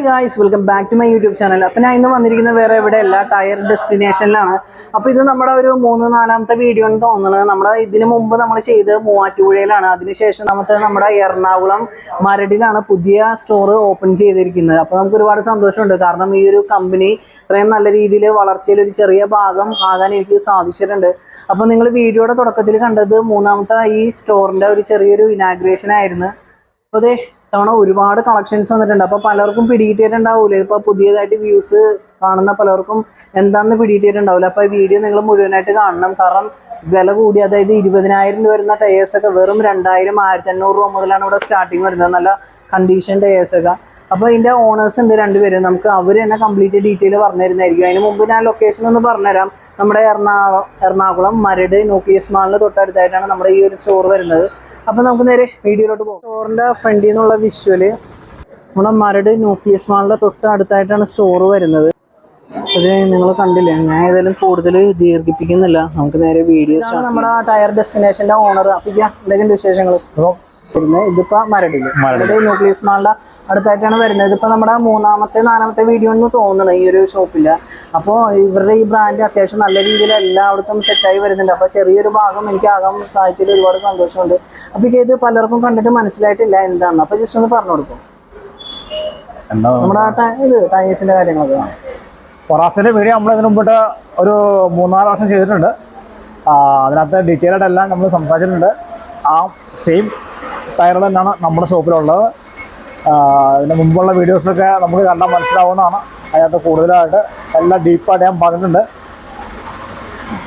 Hi guys welcome back to my YouTube channel അപ്പം ഞാൻ ഇന്ന് വന്നിരിക്കുന്നത് വേറെ എവിടെയല്ല ടയർ ഡെസ്റ്റിനേഷനിലാണ് അപ്പോൾ ഇത് നമ്മുടെ ഒരു മൂന്ന് നാലാമത്തെ വീഡിയോ എന്ന് തോന്നുന്നത്. നമ്മുടെ ഇതിന് മുമ്പ് നമ്മൾ ചെയ്ത് മൂവാറ്റുപുഴയിലാണ്. അതിനുശേഷം നമുക്ക് നമ്മുടെ എറണാകുളം മരടിലാണ് പുതിയ സ്റ്റോർ ഓപ്പൺ ചെയ്തിരിക്കുന്നത്. അപ്പോൾ നമുക്ക് ഒരുപാട് സന്തോഷമുണ്ട്. കാരണം ഈ ഒരു കമ്പനി ഇത്രയും നല്ല രീതിയിൽ വളർച്ചയിൽ ഒരു ചെറിയ ഭാഗം ആകാൻ എനിക്ക് സാധിച്ചിട്ടുണ്ട്. അപ്പോൾ നിങ്ങൾ വീഡിയോയുടെ തുടക്കത്തിൽ കണ്ടത് മൂന്നാമത്തെ ഈ സ്റ്റോറിന്റെ ഒരു ചെറിയൊരു ഇനാഗ്രേഷൻ ആയിരുന്നു. അപ്പോൾ അതെ തവണ ഒരുപാട് കളക്ഷൻസ് വന്നിട്ടുണ്ട്. അപ്പോൾ പലർക്കും പിടികിട്ടിയിട്ടുണ്ടാവില്ല ഇപ്പോൾ പുതിയതായിട്ട് വ്യൂസ് കാണുന്ന പലർക്കും എന്താണെന്ന് പിടിയിട്ടിട്ടുണ്ടാവില്ല അപ്പോൾ ഈ വീഡിയോ നിങ്ങൾ മുഴുവനായിട്ട് കാണണം. കാരണം വില കൂടി അതായത് ഇരുപതിനായിരം രൂപ വരുന്ന ടയേഴ്സ് ഒക്കെ വെറും രണ്ടായിരം ആയിരത്തി അഞ്ഞൂറ് രൂപ മുതലാണ് ഇവിടെ സ്റ്റാർട്ടിങ് വരുന്നത്. നല്ല കണ്ടീഷൻ ടയേഴ്സ് ഒക്കെ. അപ്പോൾ ഇതിന്റെ ഓണേഴ്സ് ഉണ്ട് രണ്ടുപേരും. നമുക്ക് അവർ തന്നെ കംപ്ലീറ്റ് ഡീറ്റെയിൽ പറഞ്ഞു തരുന്നതായിരിക്കും അതിന് മുമ്പ് ഞാൻ ലൊക്കേഷൻ ഒന്ന് പറഞ്ഞുതരാം. നമ്മുടെ എറണാകുളം എറണാകുളം മരട് ന്യൂക്ലിയസ് മാളിന് തൊട്ടടുത്തായിട്ടാണ് നമ്മുടെ ഈ ഒരു സ്റ്റോർ വരുന്നത്. അപ്പോൾ നമുക്ക് നേരെ വീഡിയോയിലോട്ട് പോകും. സ്റ്റോറിന്റെ ഫ്രണ്ടിൽ നിന്നുള്ള വിഷ്വൽ നമ്മുടെ മരട് ന്യൂക്ലിയസ് മാളിന്റെ തൊട്ടടുത്തായിട്ടാണ് സ്റ്റോർ വരുന്നത്. അത് നിങ്ങൾ കണ്ടില്ലേ? ഞാൻ ഏതായാലും കൂടുതൽ ദീർഘിപ്പിക്കുന്നില്ല. നമുക്ക് നേരെ വീഡിയോസ് നമ്മുടെ ടയർ ഡെസ്റ്റിനേഷന്റെ ഓണർ അപ്പം എന്തെങ്കിലും വിശേഷങ്ങൾ വരുന്നത് ഇതിപ്പോ മരടിൽ. മരടി ന്യൂക്ലിയസ് മാളിന്റെ അടുത്തായിട്ടാണ് വരുന്നത്. ഇതിപ്പോ നമ്മുടെ മൂന്നാമത്തെ നാലാമത്തെ വീഡിയോ എന്ന് തോന്നുന്നു ഈ ഒരു ഷോപ്പിൽ. അപ്പോൾ ഇവരുടെ ഈ ബ്രാൻഡ് അത്യാവശ്യം നല്ല രീതിയിൽ എല്ലായിടത്തും സെറ്റായി വരുന്നുണ്ട്. അപ്പോൾ ചെറിയൊരു ഭാഗം എനിക്ക് ആകാൻ സാധിച്ചതിൽ ഒരുപാട് സന്തോഷമുണ്ട്. അപ്പോൾ ഇത് പലർക്കും കണ്ടിട്ട് മനസ്സിലായിട്ടില്ല എന്താണ് അപ്പോൾ ജസ്റ്റ് ഒന്ന് പറഞ്ഞു കൊടുക്കും. നമ്മുടെ ഇത് കാര്യങ്ങളൊക്കെ വീഡിയോ നമ്മൾ ഇതിനു മുമ്പിട്ട് ഒരു മൂന്നാൽ വർഷം ചെയ്തിട്ടുണ്ട്. അതിനകത്ത് ഡീറ്റെയിൽ ആയിട്ട് എല്ലാം നമ്മൾ സംസാരിച്ചിട്ടുണ്ട്. ആ സെയിം ടയർ തന്നെയാണ് നമ്മുടെ ഷോപ്പിലുള്ളത്. അതിന് മുമ്പുള്ള വീഡിയോസൊക്കെ നമുക്ക് കണ്ടാൽ മനസ്സിലാവുന്നതാണ്. അതിനകത്ത് കൂടുതലായിട്ട് എല്ലാം ഡീപ്പായിട്ട് ഞാൻ പറഞ്ഞിട്ടുണ്ട്.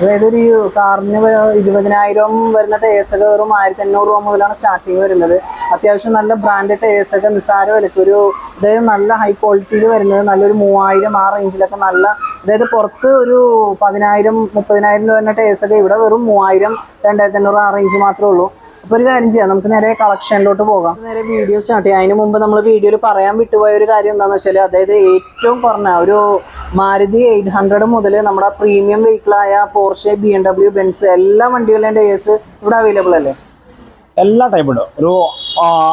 അതായത് ഒരു കാറിന് ഇരുപതിനായിരം വരുന്ന ടയേഴ്സ് ഒക്കെ വെറും ആയിരത്തി അഞ്ഞൂറ് രൂപ മുതലാണ് സ്റ്റാർട്ടിങ് വരുന്നത്. അത്യാവശ്യം നല്ല ബ്രാൻഡ് ടയേഴ്സ് ഒക്കെ നിസ്സാര വിലക്ക്. ഒരു അതായത് നല്ല ഹൈ ക്വാളിറ്റിയിൽ വരുന്നത് നല്ലൊരു മൂവായിരം ആ റേഞ്ചിലൊക്കെ നല്ല അതായത് പുറത്ത് ഒരു പതിനായിരം മുപ്പതിനായിരം രൂപ വരുന്ന ടയേഴ്സ് ഒക്കെ ഇവിടെ വെറും മൂവായിരം രണ്ടായിരത്തി അഞ്ഞൂറ് ആ റേഞ്ച് മാത്രമേ ഉള്ളൂ. അപ്പോൾ ഒരു കാര്യം ചെയ്യാം നമുക്ക് നേരെ കളക്ഷനിലോട്ട് പോകാം. നേരെ വീഡിയോ സ്റ്റാർട്ട് ചെയ്യാം. അതിന് മുമ്പ് നമ്മൾ വീഡിയോയിൽ പറയാൻ വിട്ടുപോയ ഒരു കാര്യം എന്താണെന്ന് വെച്ചാൽ അതായത് ഏറ്റവും കുറഞ്ഞ ഒരു മാരുതി എയ്റ്റ് ഹൺഡ്രഡ് മുതൽ നമ്മുടെ premium വെഹിക്കിളായ Porsche B M W Benz എല്ലാ വണ്ടികളുടെയും ടയേഴ്സ് ഇവിടെ അവൈലബിൾ അല്ലേ? എല്ലാ ടൈപ്പ് ഉണ്ട് ഒരു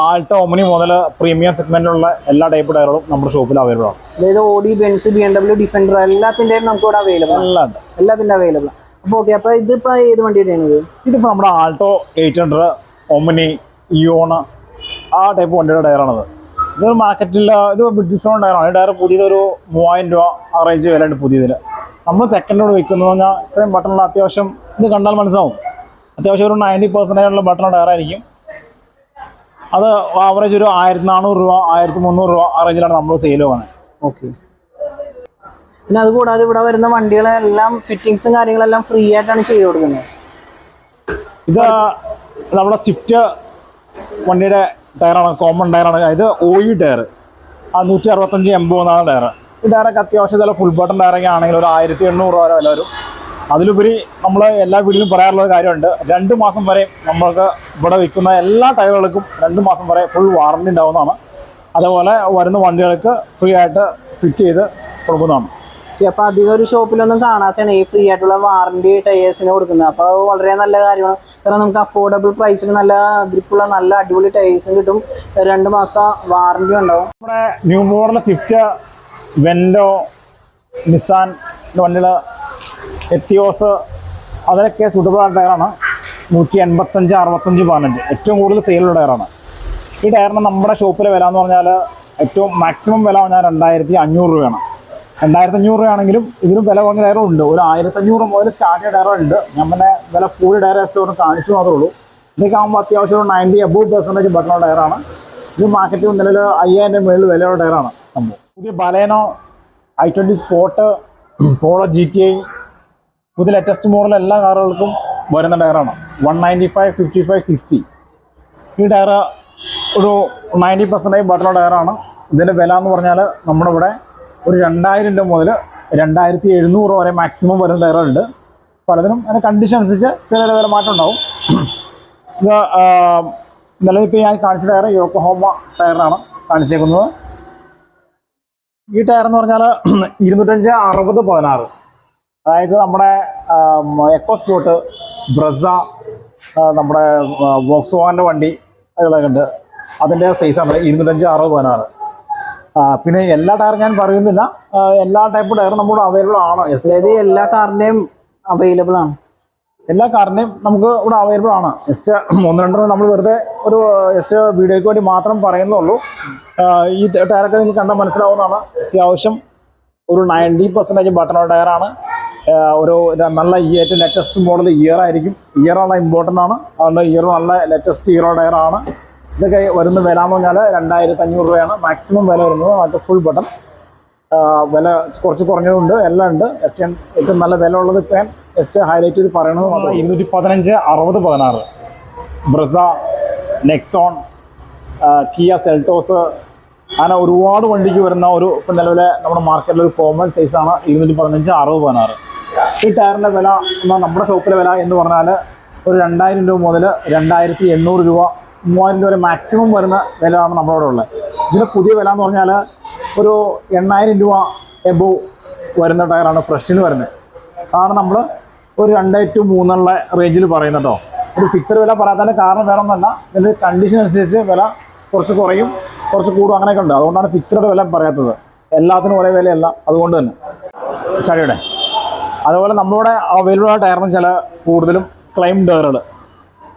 ആൾട്ടോ ഒമിനി മുതൽ പ്രീമിയം സെഗ്മെന്റിലുള്ള എല്ലാ ടൈപ്പ് ടയറുകളും നമ്മുടെ ഷോപ്പിൽ അവൈലബിൾ ആണ്. അതായത് Audi Benz B M W Defender എല്ലാത്തിന്റെയും നമുക്ക് ഇവിടെ അവൈലബിൾ ആണ്. എല്ലാം ഉണ്ട്. എല്ലാത്തിന്റെ അവൈലബിൾ അപ്പോൾ ഓക്കെ അപ്പോൾ ഇതിപ്പോൾ ഏത് വണ്ടിയുടെയാണ് ഇത് ഇതിപ്പോൾ നമ്മുടെ Alto eight hundred Omni Eon ആ ടൈപ്പ് വണ്ടിയുടെ ടയറാണത് ഇത് മാർക്കറ്റിൽ ഇത് ബ്രിട്ടീഷ് ടയറാണ് ഈ ടയർ പുതിയതൊരു മൂവായിരം രൂപ ആ റേഞ്ച് വിലയുണ്ട് പുതിയതിന്. നമ്മൾ സെക്കൻഡോട് വിൽക്കുന്നത് പറഞ്ഞാൽ ഇത്രയും ബട്ടണുള്ള അത്യാവശ്യം ഇത് കണ്ടാൽ മനസ്സിലാവും. അത്യാവശ്യം ഒരു നയന്റി പെർസെന്റേജുള്ള ബട്ടണുള്ള ടയറായിരിക്കും അത് ആവറേജ് ഒരു ആയിരത്തി നാനൂറ് രൂപ ആയിരത്തി മുന്നൂറ് രൂപ ആ റേഞ്ചിലാണ് നമ്മൾ സെയിൽ പോകുന്നത് ഓക്കെ പിന്നെ അതുകൂടാതെ ഇവിടെ വരുന്ന വണ്ടികളെല്ലാം ഫിറ്റിങ്സും കാര്യങ്ങളെല്ലാം ഫ്രീ ആയിട്ടാണ് ചെയ്തു കൊടുക്കുന്നത്. ഇത് നമ്മുടെ സ്വിഫ്റ്റ് വണ്ടിയുടെ ടയറാണ് കോമൺ ടയറാണ്. ഇത് ഓയി ടയർ ആ നൂറ്റി അറുപത്തഞ്ച് എൺപതാണ് ടയർ ഈ ടയറൊക്കെ അത്യാവശ്യം ചില ഫുൾ ബട്ടൺ ടയറൊക്കെ ആണെങ്കിൽ ഒരു ആയിരത്തി എണ്ണൂറ് രൂപ വില വരും. അതിലുപരി നമ്മൾ എല്ലാ വീട്ടിലും പറയാറുള്ള ഒരു കാര്യമുണ്ട്. രണ്ട് മാസം വരെ നമ്മൾക്ക് ഇവിടെ വിൽക്കുന്ന എല്ലാ ടയറുകൾക്കും രണ്ട് മാസം വരെ ഫുൾ വാറണ്ടി ഉണ്ടാവുന്നതാണ്. അതേപോലെ വരുന്ന വണ്ടികൾക്ക് ഫ്രീ ആയിട്ട് ഫിറ്റ് ചെയ്ത് കൊടുക്കുന്നതാണ്. അപ്പൊ അധികം ഒരു ഷോപ്പിലൊന്നും കാണാത്തതാണ് ഈ ഫ്രീ ആയിട്ടുള്ള വാറണ്ടി ടയേഴ്സിന് കൊടുക്കുന്നത്. അപ്പോൾ വളരെ നല്ല കാര്യമാണ്. കാരണം നമുക്ക് അഫോർഡബിൾ പ്രൈസിൽ നല്ല ഗ്രിപ്പുള്ള നല്ല അടിപൊളി ടയേഴ്സും കിട്ടും. രണ്ട് മാസം വാറണ്ടി ഉണ്ടാവും. നമ്മുടെ new model Swift Vento Nissan വണ്ടികൾ എത്തിയോസ് അതിലൊക്കെ സൂട്ടബിൾ ടയറാണ് നൂറ്റി എൺപത്തഞ്ച് അറുപത്തഞ്ച് പതിനഞ്ച്. ഏറ്റവും കൂടുതൽ സെയിലുള്ള ടയറാണ് ഈ ടയറിന് നമ്മുടെ ഷോപ്പിലെ വില എന്ന് പറഞ്ഞാൽ ഏറ്റവും മാക്സിമം വില പറഞ്ഞാൽ രണ്ടായിരത്തി അഞ്ഞൂറ് രൂപയാണ്. രണ്ടായിരത്തി അഞ്ഞൂറ് രൂപയാണെങ്കിലും ഇതിലും വില കുറഞ്ഞ ടയറും ഉണ്ട്. ഒരു ആയിരത്തഞ്ഞൂറ് മുതൽ സ്റ്റാർട്ട് ചെയ്ത ഉണ്ട്. ഞാൻ പിന്നെ വില കൂടി ടയർ സ്റ്റോറിന് കാണിച്ചു മാത്രമേ ഉള്ളൂ. ഇതൊക്കെ ആകുമ്പോൾ അത്യാവശ്യം നയന്റി അബൂവ് പെർസെന്റേജ് ബട്ടണുള്ള ടയറാണ്. ഇത് മാർക്കറ്റിൽ നിലവിൽ അയ്യായിരം മുകളിൽ വിലയുള്ള ടയറാണ് സംഭവം. പുതിയ ബലേനോ ഐ ട്വന്റി സ്പോട്ട് പോളോ ജി ടി ഐ പുതിയ ലേറ്റസ്റ്റ് മോഡൽ എല്ലാ കാറുകൾക്കും വരുന്ന ടയറാണ്. One ninety five fifty five sixty ഈ ടയർ ഒരു നയന്റി പെർസെന്റേജ് ബട്ടണുള്ള ടയറാണ്. ഇതിന്റെ വില എന്ന് പറഞ്ഞാൽ നമ്മുടെ ഇവിടെ ഒരു രണ്ടായിരം രൂപ മുതൽ രണ്ടായിരത്തി എഴുന്നൂറ് വരെ മാക്സിമം വരുന്ന ഉണ്ട്. പലതിനും അതിന് കണ്ടീഷൻ അനുസരിച്ച് ചില വില മാറ്റം ഉണ്ടാവും. ഇത് നിലവിപ്പോൾ ഞാൻ കാണിച്ച ടയർ യോക്കോഹോമ ടയറാണ് കാണിച്ചേക്കുന്നത്. ഈ ടയർ എന്ന് പറഞ്ഞാൽ ഇരുന്നൂറ്റഞ്ച് അറുപത് പതിനാറ്. അതായത് നമ്മുടെ എക്കോ സ്പോട്ട് ബ്രസ നമ്മുടെ വോക്സ് വാഗന്റെ വണ്ടി അതുകളൊക്കെ ഉണ്ട്. അതിന്റെ സൈസാണ് ഇരുന്നൂറ്റഞ്ച് അറുപത് പതിനാറ്. പിന്നെ എല്ലാ ടയറും ഞാൻ പറയുന്നില്ല. എല്ലാ ടൈപ്പ് ടയറും നമ്മുടെ അവൈലബിൾ ആണ്. എല്ലാ കാറിന്റെയും അവൈലബിൾ ആണ്. എല്ലാ കാറിന്റെയും നമുക്ക് ഇവിടെ അവൈലബിൾ ആണ്. ജസ്റ്റ് ഒന്ന് രണ്ടെണ്ണം നമ്മൾ വെറുതെ ഒരു ജസ്റ്റ് വീഡിയോയ്ക്ക് വേണ്ടി മാത്രം പറയുന്നുള്ളൂ. ഈ ടയറൊക്കെ നിങ്ങൾക്ക് കണ്ടാൽ മനസ്സിലാവുന്നതാണ്. അത്യാവശ്യം ഒരു നയന്റി പെർസെന്റേജ് ബട്ടൺ ടയറാണ്. ഒരു നല്ല ഏറ്റവും ലേറ്റസ്റ്റ് മോഡൽ ഇയർ ആയിരിക്കും. ഇയർ ആണ് ഇമ്പോർട്ടന്റ് ആണ്. അതുകൊണ്ട് ഇയർ നല്ല ലേറ്റസ്റ്റ് ഇയറോ ടയറാണ്. ഇതൊക്കെ വരുന്ന വില എന്ന് പറഞ്ഞാൽ രണ്ടായിരത്തി അഞ്ഞൂറ് രൂപയാണ്. മാക്സിമം വില വരുന്നത് അത് ഫുൾ ബട്ടൺ വില കുറച്ച് കുറഞ്ഞതുണ്ട്. എല്ലാം ഉണ്ട്. എസ് ഏറ്റവും നല്ല വില ഉള്ളത് ഇപ്പം എസ് ജസ്റ്റ് ഹൈലൈറ്റ് ചെയ്ത് പറയണത് മാത്രം. ഇരുന്നൂറ്റി പതിനഞ്ച് അറുപത് പതിനാറ്. ബ്രസ നെക്സോൺ കിയ സെൽട്ടോസ് അങ്ങനെ ഒരുപാട് വണ്ടിക്ക് വരുന്ന ഒരു ഇപ്പം നിലവിലെ നമ്മുടെ മാർക്കറ്റിലെ ഒരു കോമൺ സൈസാണ് ഇരുന്നൂറ്റി പതിനഞ്ച് അറുപത് പതിനാറ്. ഈ ടയറിന്റെ വില എന്നാൽ നമ്മുടെ ഷോപ്പിലെ വില എന്ന് പറഞ്ഞാൽ ഒരു രണ്ടായിരം രൂപ മുതൽ രണ്ടായിരത്തി എണ്ണൂറ് രൂപ മൂവായിരം രൂപ മാക്സിമം വരുന്ന വിലയാണ് നമ്മളവിടെ ഉള്ളത്. ഇതിന്റെ പുതിയ വില എന്ന് പറഞ്ഞാൽ ഒരു എണ്ണായിരം രൂപ എബോ വരുന്ന ടയറാണ് ഫ്രഷിന് വരുന്നത്. അതാണ് നമ്മൾ ഒരു രണ്ട് ടു മൂന്നുള്ള റേഞ്ചിൽ പറയുന്നത് കേട്ടോ ഒരു ഫിക്സഡ് വില പറയാത്തതിന്റെ കാരണം വേണമെന്നല്ല ഇതിന്റെ കണ്ടീഷൻ അനുസരിച്ച് വില കുറച്ച് കുറയും കുറച്ച് കൂടും അങ്ങനെയൊക്കെ ഉണ്ട്. അതുകൊണ്ടാണ് ഫിക്സഡ് വില പറയാത്തത്. എല്ലാത്തിനും ഒരേ വിലയല്ല. അതുകൊണ്ട് തന്നെ. സ്റ്റഡിയുടെ അതുപോലെ നമ്മുടെ അവൈലബിൾ ആയ ടയറിന് ചില കൂടുതലും ക്ലൈം ടയറുകൾ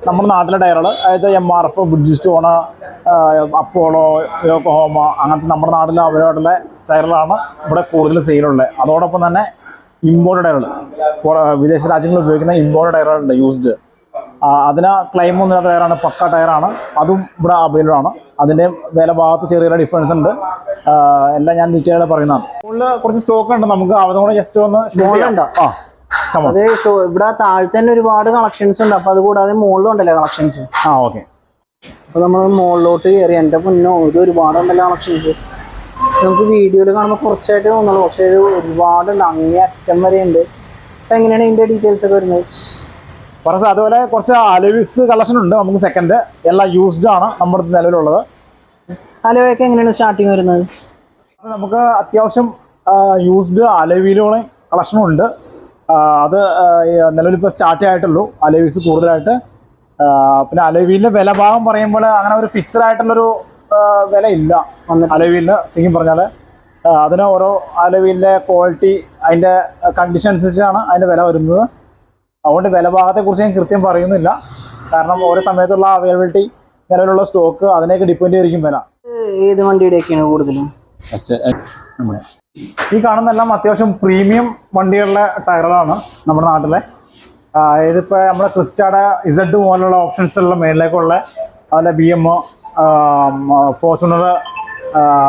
നമ്മുടെ നാട്ടിലെ ടയറുകൾ അതായത് M R F Bridgestone Apollo Yokohama അങ്ങനത്തെ നമ്മുടെ നാട്ടിലെ അവരോടുള്ള ടയറുകളാണ് ഇവിടെ കൂടുതൽ സെയിലുള്ളത്. അതോടൊപ്പം തന്നെ ഇമ്പോർട്ട് ടയറുകൾ വിദേശ രാജ്യങ്ങളിൽ ഉപയോഗിക്കുന്ന ഇമ്പോർട്ട് ടയറുകളുണ്ട് യൂസ്ഡ് അതിന് ക്ലെയിം ഒന്നും ഇല്ലാത്ത ടയറാണ് പക്ക ടയറാണ് അതും ഇവിടെ അവൈലബിൾ ആണ്. അതിന്റെ വില ഭാഗത്ത് ചെറിയ ഡിഫറൻസ് ഉണ്ട്. എല്ലാം ഞാൻ ഡീറ്റെയിൽ പറയുന്നതാണ്. കുറച്ച് സ്റ്റോക്ക് ഉണ്ട്. നമുക്ക് അവരോട് ജസ്റ്റ് ഒന്ന്. ആ. അത് ഷോ ഇവിടെ താഴെ തന്നെ ഒരുപാട് കളക്ഷൻസ് ഉണ്ട്. അപ്പൊ അത് കൂടാതെ മുകളിലും ഉണ്ടല്ലോ കളക്ഷൻസ് ആ ഓക്കെ. അപ്പൊ നമ്മൾ മുകളിലോട്ട് കയറി എന്റെ മുന്നോ ഇത് ഒരുപാട് ഉണ്ടല്ലോ കളക്ഷൻസ് പക്ഷെ നമുക്ക് വീഡിയോയിൽ കാണുമ്പോൾ കുറച്ചായിട്ട് തോന്നുള്ളൂ. പക്ഷെ ഇത് ഒരുപാടുണ്ട്. അങ്ങേ അറ്റം വരെ ഉണ്ട്. അപ്പൊ എങ്ങനെയാണ് ഇതിന്റെ ഡീറ്റെയിൽസ് ഒക്കെ വരുന്നത്? പറസ് അതുപോലെ കുറച്ച് അലവിസ് കളക്ഷൻ ഉണ്ട്. നമുക്ക് സെക്കൻഡ് എല്ലാം യൂസ്ഡ് ആണ് നമ്മുടെ നിലവിലുള്ളത്. അലോയൊക്കെ എങ്ങനെയാണ് സ്റ്റാർട്ടിങ് വരുന്നത്? നമുക്ക് അത്യാവശ്യം യൂസ്ഡ് അലവിയിലുള്ള കളക്ഷനും ഉണ്ട്. അത് നിലവിലിപ്പോൾ സ്റ്റാർട്ട് ആയിട്ടുള്ളൂ. അലവീസ് കൂടുതലായിട്ട്. പിന്നെ അലോവീലിന്റെ വില ഭാഗം പറയുമ്പോൾ അങ്ങനെ ഒരു ഫിക്സഡ് ആയിട്ടുള്ളൊരു വില ഇല്ല. അലോവീലിന് ശരിക്കും പറഞ്ഞാൽ അതിന് ഓരോ അലോവീലിന്റെ ക്വാളിറ്റി അതിന്റെ കണ്ടീഷൻ അനുസരിച്ചാണ് അതിന്റെ വില വരുന്നത്. അതുകൊണ്ട് വില ഭാഗത്തെക്കുറിച്ച് ഞാൻ കൃത്യം പറയുന്നില്ല. കാരണം ഓരോ സമയത്തുള്ള അവൈലബിലിറ്റി നിലവിലുള്ള സ്റ്റോക്ക് അതിനൊക്കെ ഡിപ്പെൻഡ് ചെയ്തിരിക്കും വില. ഇത് ഏത് വണ്ടിയുടെയൊക്കെയാണ് കൂടുതലും? ഫസ്റ്റ് നമ്മുടെ ഈ കാണുന്നെല്ലാം അത്യാവശ്യം പ്രീമിയം വണ്ടികളുടെ ടയറുകളാണ് നമ്മുടെ നാട്ടിലെ. ഇതിപ്പോൾ നമ്മുടെ ക്രിസ്റ്റാടെ ഇസഡ് പോലുള്ള ഓപ്ഷൻസ് ഉള്ള മേളിലേക്കുള്ള അതുപോലെ ബി എം ഫോർച്യൂണർ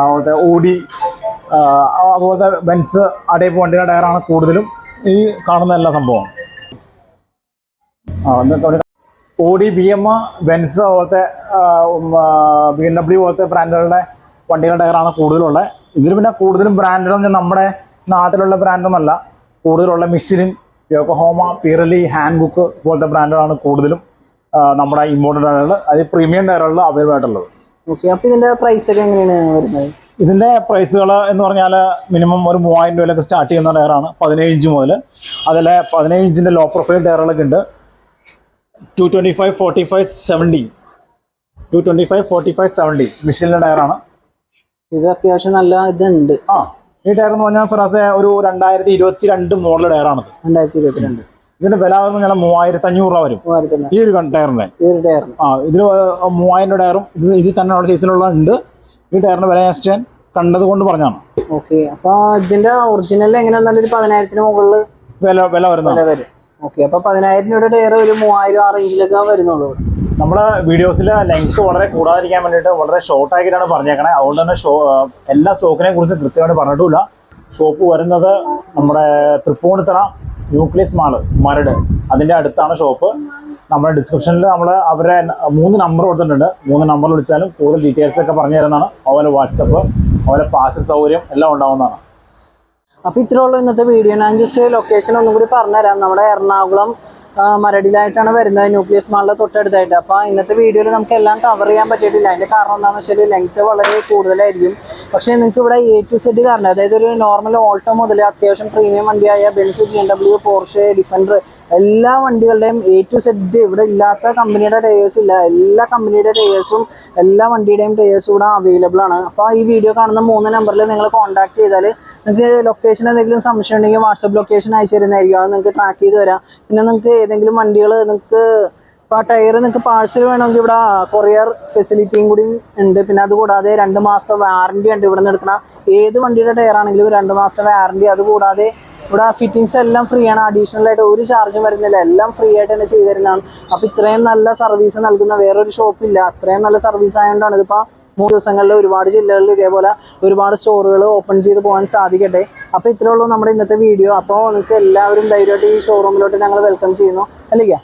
അതുപോലത്തെ ഓഡി അതുപോലത്തെ ബെൻസ് അടേ ടൈപ്പ് വണ്ടിയുടെ ടയറാണ് കൂടുതലും ഈ കാണുന്ന എല്ലാ സംഭവം ഓഡി ബി എം ബെൻസ് പോലത്തെ ബി എം ഡബ്ല്യു പോലത്തെ ബ്രാൻഡുകളുടെ വണ്ടികളുടെ ടയറാണ് കൂടുതലുള്ളത്. ഇതിൽ പിന്നെ കൂടുതലും ബ്രാൻഡുകൾ നമ്മുടെ നാട്ടിലുള്ള ബ്രാൻഡൊന്നല്ല കൂടുതലുള്ള മിഷിലിൻ യോക്കോഹോമ പിറലി ഹാൻഡ് ബുക്ക് പോലത്തെ ബ്രാൻഡുകളാണ് കൂടുതലും നമ്മുടെ ഇമ്പോർട്ടന്റ് ആയിട്ടുള്ള അത് പ്രീമിയം ടയറുകളിൽ അവൈലബിൾ ആയിട്ടുള്ളത് ഓക്കെ അപ്പൊ ഇതിന്റെ പ്രൈസ് ഒക്കെ എങ്ങനെയാണ് വരുന്നത്? ഇതിന്റെ പ്രൈസുകൾ എന്ന് പറഞ്ഞാൽ മിനിമം ഒരു മൂവായിരം രൂപയിലൊക്കെ സ്റ്റാർട്ട് ചെയ്യുന്ന ടയറാണ് പതിനേഴ് ഇഞ്ച് മുതൽ അതിൽ പതിനേഴ് ഇഞ്ചിന്റെ ലോ പ്രൊഫൈൽ ടയറുകളൊക്കെ ഉണ്ട്. Two twenty five forty five seventy two twenty five forty five seventy മിഷീലിന്റെ ടയറാണ് ഇത് അത്യാവശ്യം നല്ല ഇതുണ്ട്. ആ ഈ ടയർ എന്ന് പറഞ്ഞാൽ ഫിറാസെ ഒരു രണ്ടായിരത്തി ഇരുപത്തി രണ്ട് മോഡൽ ടയറാണത് രണ്ടായിരത്തി ഇരുപത്തിരണ്ട് ഇതിന്റെ വില എന്ന് പറഞ്ഞാൽ മൂവായിരത്തി അഞ്ഞൂറ് രൂപ വരും. ഈ ഒരു ടയറിന്റെ ഈ ഒരു ടയറിന് ആ ഇതിന് മൂവായിരം രൂപ ടയറും ഇത് ഇതിൽ തന്നെ ഉള്ള സൈസിലുള്ള ഉണ്ട്. ഈ ടയറിന്റെ വില ഞാൻ കണ്ടത് കൊണ്ട് പറഞ്ഞാണ് ഓക്കെ അപ്പൊ ഇതിന്റെ ഒറിജിനൽ എങ്ങനെയാ? നല്ലൊരു പതിനായിരത്തിന് മുകളിൽ വില വില വരുന്നത് ഓക്കെ അപ്പൊ പതിനായിരം രൂപയുടെ ടയർ ഒരു മൂവായിരം ആ റേഞ്ചിലൊക്കെ വരുന്നുള്ളൂ നമ്മളെ വീഡിയോസിൽ ലെങ്ത് വളരെ കൂടാതിരിക്കാൻ വേണ്ടിയിട്ട് വളരെ ഷോർട്ട് ആക്കിയിട്ടാണ് പറഞ്ഞേക്കണേ. അതുകൊണ്ട് തന്നെ ഷോ എല്ലാ സ്റ്റോക്കിനെ കുറിച്ച് കൃത്യമായിട്ട് പറഞ്ഞിട്ടില്ല ഷോപ്പ് വരുന്നത് നമ്മുടെ തൃപ്പൂണിത്തറ ന്യൂക്ലിയസ് മാൾ മരട്. അതിന്റെ അടുത്താണ് ഷോപ്പ് നമ്മുടെ ഡിസ്ക്രിപ്ഷനിൽ നമ്മൾ അവരെ മൂന്ന് നമ്പർ കൊടുത്തിട്ടുണ്ട്. മൂന്ന് നമ്പർ വിളിച്ചാലും കൂടുതൽ ഡീറ്റെയിൽസ് ഒക്കെ പറഞ്ഞു തരുന്നതാണ് അതുപോലെ വാട്സപ്പ് അതുപോലെ പാഴ്സൽ സൗകര്യം എല്ലാം ഉണ്ടാവുന്നതാണ്. അപ്പൊ ഇത്രയുള്ളൂ ഇന്നത്തെ വീഡിയോ ഞാൻ ജസ്റ്റ് ലൊക്കേഷൻ ഒന്നും കൂടി പറഞ്ഞുതരാം. നമ്മുടെ എറണാകുളം മരടിലായിട്ടാണ് വരുന്നത് ന്യൂക്ലിയസ് മാളിലെ തൊട്ടടുത്തായിട്ട്. അപ്പോൾ ഇന്നത്തെ വീഡിയോയിൽ നമുക്ക് എല്ലാം കവർ ചെയ്യാൻ പറ്റിയിട്ടില്ല. അതിന്റെ കാരണം എന്താണെന്ന് വെച്ചാൽ ലെങ്ത് വളരെ കൂടുതലായിരിക്കും. പക്ഷേ നിങ്ങൾക്ക് ഇവിടെ എ ടു സെഡ് കാരണം അതായത് ഒരു നോർമൽ ഓൾട്ടോ മുതൽ അത്യാവശ്യം premium വണ്ടിയായ Benz B M W Porsche Defender എല്ലാ വണ്ടികളുടെയും എ ടു സെഡ് ഇവിടെ ഇല്ലാത്ത കമ്പനിയുടെ ടയേഴ്സ് ഇല്ല. എല്ലാ കമ്പനിയുടെ ടയേഴ്സും എല്ലാ വണ്ടിയുടെയും ടയേഴ്സും ഇവിടെ അവൈലബിൾ ആണ്. അപ്പോൾ ഈ വീഡിയോ കാണുന്ന മൂന്ന് നമ്പറിൽ നിങ്ങൾ കോൺടാക്ട് ചെയ്താൽ നിങ്ങൾക്ക് ലൊക്കേഷൻ എന്തെങ്കിലും സംശയം ഉണ്ടെങ്കിൽ വാട്സപ്പ് ലൊക്കേഷൻ അയച്ചു തരുന്നതായിരിക്കും. അത് നിങ്ങൾക്ക് ട്രാക്ക് ചെയ്ത് വരാം. പിന്നെ നിങ്ങൾക്ക് ഏതെങ്കിലും വണ്ടികൾ നിങ്ങൾക്ക് ഇപ്പോൾ ആ ടയർ നിങ്ങൾക്ക് പാഴ്സൽ വേണമെങ്കിൽ ഇവിടെ കൊറിയർ ഫെസിലിറ്റിയും കൂടി ഉണ്ട്. പിന്നെ അതുകൂടാതെ രണ്ട് മാസം വാറണ്ടി ഉണ്ട്. ഇവിടെ നിന്ന് എടുക്കണ ഏത് വണ്ടിയുടെ ടയർ ആണെങ്കിലും രണ്ട് മാസം വാറണ്ടി അതുകൂടാതെ ഇവിടെ ഫിറ്റിങ്സ് എല്ലാം ഫ്രീ ആണ്. അഡീഷണൽ ആയിട്ട് ഒരു ചാർജും വരുന്നില്ല. എല്ലാം ഫ്രീ ആയിട്ട് തന്നെ ചെയ്തു തരുന്നതാണ് അപ്പോൾ ഇത്രയും നല്ല സർവീസ് നൽകുന്ന വേറൊരു ഷോപ്പില്ല അത്രയും നല്ല സർവീസ് ആയതുകൊണ്ടാണ് ഇതിപ്പോൾ മൂന്ന് ദിവസങ്ങളിൽ ഒരുപാട് ജില്ലകളിൽ ഇതേപോലെ ഒരുപാട് സ്റ്റോറുകൾ ഓപ്പൺ ചെയ്ത് പോകാൻ സാധിക്കട്ടെ. അപ്പോൾ ഇത്രേ ഉള്ളൂ നമ്മുടെ ഇന്നത്തെ വീഡിയോ. അപ്പോൾ നിങ്ങൾക്ക് എല്ലാവരും ധൈര്യമായിട്ട് ഈ ഷോറൂമിലോട്ട് ഞങ്ങൾ വെൽക്കം ചെയ്യുന്നു. അല്ലേ